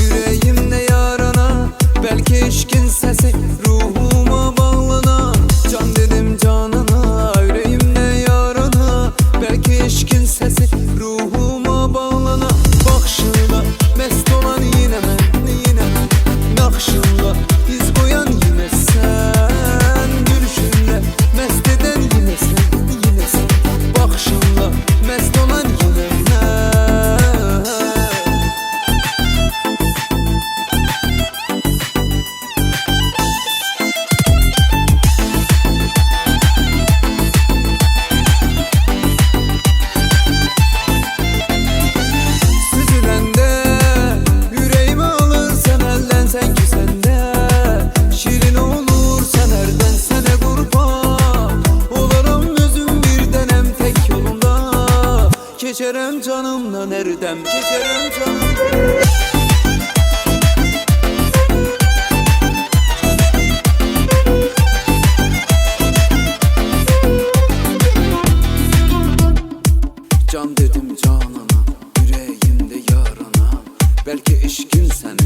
Yüreğimde yarana Belki eşkin sesi Ruhuma bağlanan. geçerim canımla nereden? Geçerim canım Can dedim canana yüreğimde yarana Belki eşkin sen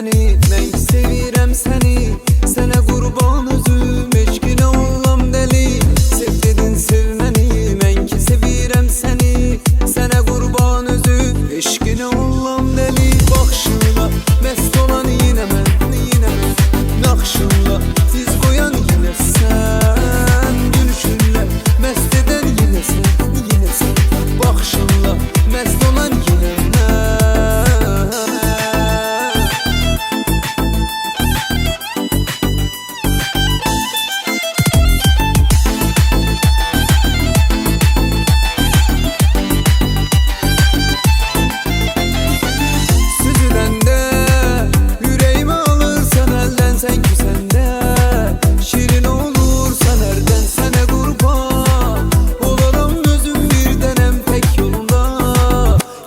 seni Ney sevirəm seni.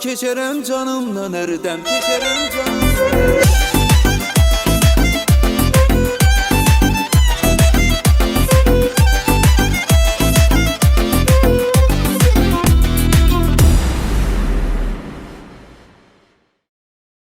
geçerim canımla nereden? Geçerim canımla.